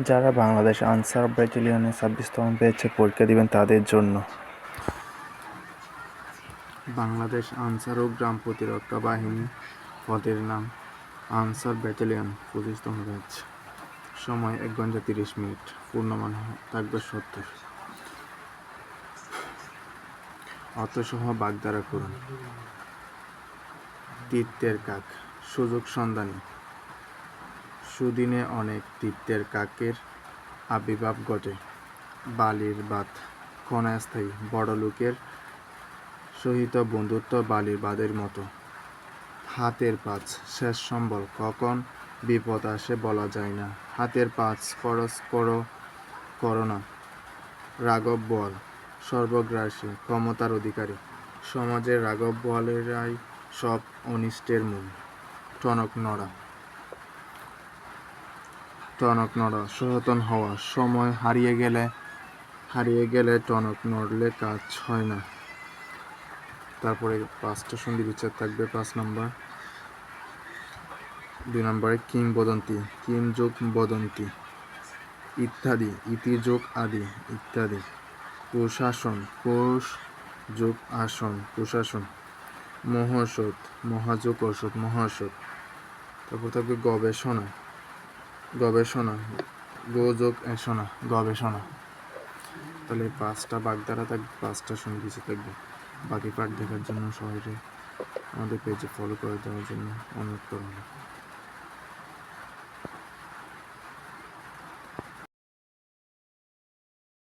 যারা বাংলাদেশ আনসার ব্যাটালিয়নে ছাব্বিশতম পেয়েছে পরীক্ষা দিবেন তাদের জন্য। বাংলাদেশ আনসার ও গ্রাম প্রতিরক্ষা বাহিনী পদের নাম আনসার ব্যাটালিয়ন, পঁচিশতম ব্যাচ। সময় এক ঘণ্টা তিরিশ মিনিট, পূর্ণমান থাকবে সত্তর। অর্থসহ বাগদারা করুন। তীর্থের কাক, সুযোগ সন্ধানী। সুদিনে অনেক তীর্থের কাকের আবির্ভাব ঘটে। বালির ক্ষণস্থায়ী বড় লোকের সহিত বন্ধুত্ব বালির বাদের মতো। হাতের পাঁচ শেষ সম্বল কখন বিপদ আসে বলা যায় না। হাতের পাঁচ পরস্পর করোনা রাঘব বল, সর্বগ্রাসী, ক্ষমতার অধিকারী। সমাজের রাঘব বলেরাই সব অনিষ্টের মূল। টনক নড়া। টনক নড়া, সচেতন হওয়া। সময় হারিয়ে গেলে হারিয়ে গেলে টনক নড়লে কাজ হয় না। তারপরে পাঁচটা সন্ধি বিচার থাকবে, পাঁচ নম্বর। দুই নম্বরে কিংবদন্তি কিম যোগ বদন্তি, ইত্যাদি ইতি যোগ আদি, ইত্যাদি। প্রশাসন, কোষ যোগ আসন, প্রশাসন। মহাষদ মহাযোগ ঔষধ মহাষদ তারপর থাকবে গবেষণা। গবেষণা গোযোগ শোনা গবেষণা। তাহলে এই পাঁচটা বাগধারা থাকবে পাঁচটা কিছু থাকবে। বাকি পার্ট দেখার জন্য সবাইকে আমাদের পেজে ফলো করে দেওয়ার জন্য অনুরোধ করব